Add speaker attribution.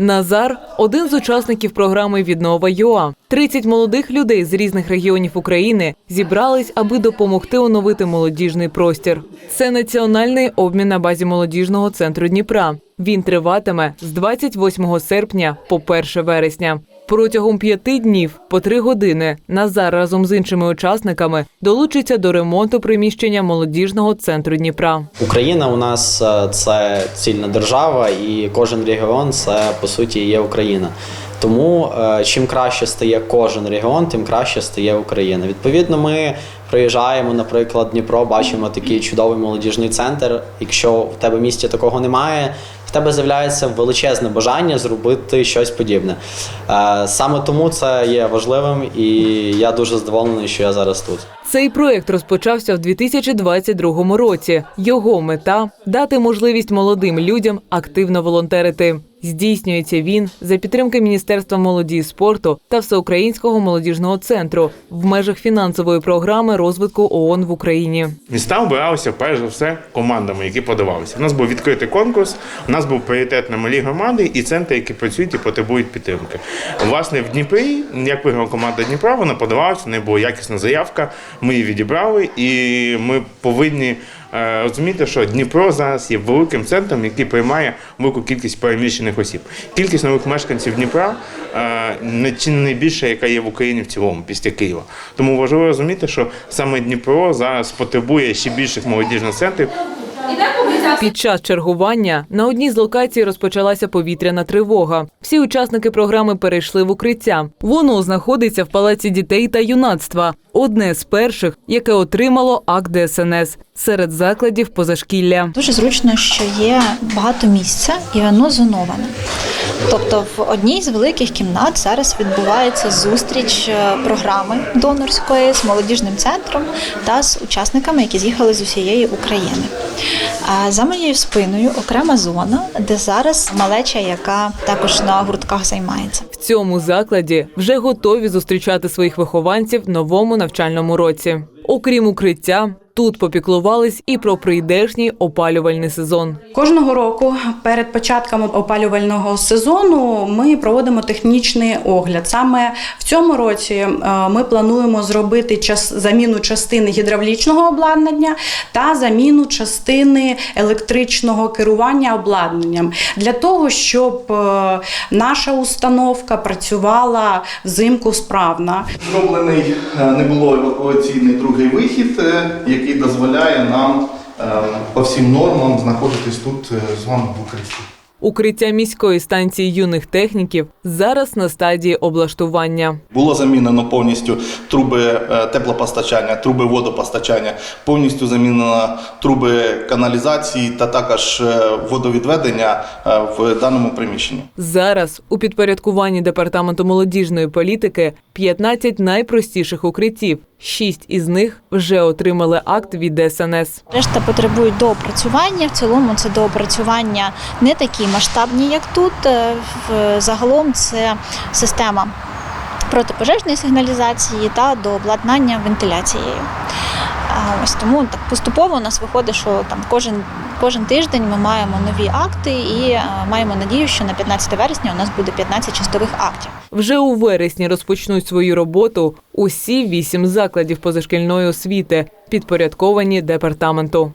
Speaker 1: Назар один з учасників програми Віднова ЮА. 30 молодих людей з різних регіонів України зібрались, аби допомогти оновити молодіжний простір. Це національний обмін на базі молодіжного центру Дніпра. Він триватиме з 28 серпня по 1 вересня. Протягом п'яти днів по три години Назар разом з іншими учасниками долучиться до ремонту приміщення молодіжного центру Дніпра.
Speaker 2: Україна у нас е, це цільна держава, і кожен регіон це по суті є Україна. Тому е, чим краще стає кожен регіон, тим краще стає Україна. Відповідно, ми приїжджаємо, наприклад, Дніпро, бачимо такий чудовий молодіжний центр. Якщо в тебе місті такого немає, в тебе з'являється величезне бажання зробити щось подібне. Е, Саме тому це є важливим, і я дуже задоволений, що я зараз тут.
Speaker 1: Цей проект розпочався в 2022 році. Його мета дати можливість молодим людям активно волонтерити. Здійснюється він за підтримки Міністерства молоді і спорту та Всеукраїнського молодіжного центру в межах фінансової програми розвитку ООН в Україні.
Speaker 3: Міста обиралися перш за все командами, які подавалися. У нас був відкритий конкурс, у нас був пріоритет на малі громади і центри, які працюють і потребують підтримки. Власне, в Дніпрі, як виграла команда Дніпра, вона подавалася, в неї була якісна заявка. Ми її відібрали, і ми повинні е, розуміти, що Дніпро зараз є великим центром, який приймає велику кількість переміщених осіб. Кількість нових мешканців Дніпра е, не чи не яка є в Україні в цілому після Києва. Тому важливо розуміти, що саме Дніпро зараз потребує ще більших молодіжних центрів.
Speaker 1: Під час чергування на одній з локацій розпочалася повітряна тривога. Всі учасники програми перейшли в укриття. Воно знаходиться в палаці дітей та юнацтва. Одне з перших, яке отримало акт ДСНС серед закладів позашкілля.
Speaker 4: Дуже зручно, що є багато місця і воно зоноване. Тобто, в одній з великих кімнат зараз відбувається зустріч е, програми донорської з молодіжним центром та з учасниками, які з'їхали з усієї України. За моєю спиною окрема зона, де зараз малеча, яка також на гуртках займається.
Speaker 1: В цьому закладі вже готові зустрічати своїх вихованців новому навчальному році. Окрім укриття, тут попіклувались і про прийдешній опалювальний сезон.
Speaker 5: Кожного року перед початком опалювального сезону ми проводимо технічний огляд. Саме в цьому році е, ми плануємо зробити час заміну частини гідравлічного обладнання та заміну частини електричного керування обладнанням для того, щоб е, наша установка працювала взимку справно.
Speaker 6: Зроблений е, не було евакуаційний другий вихід, е, який дозволяє нам е, по всім нормам знаходитись тут е, з вами в укритті.
Speaker 1: Укриття міської станції юних техніків зараз на стадії облаштування.
Speaker 6: Було замінено повністю труби е, теплопостачання, труби водопостачання, повністю замінено труби каналізації та також е, водовідведення в даному приміщенні.
Speaker 1: Зараз у підпорядкуванні департаменту молодіжної політики 15 найпростіших укриттів. Шість із них вже отримали акт від ДСНС.
Speaker 4: Решта потребують доопрацювання. В цілому це доопрацювання не такі масштабні, як тут. Е, Загалом це система протипожежної сигналізації та дообладнання вентиляцією. Ось тому так поступово у нас виходить, що там кожен, кожен тиждень ми маємо нові акти і е, маємо надію, що на 15 вересня у нас буде 15 чистових актів.
Speaker 1: Вже у вересні розпочнуть свою роботу усі вісім закладів позашкільної освіти, підпорядковані департаменту.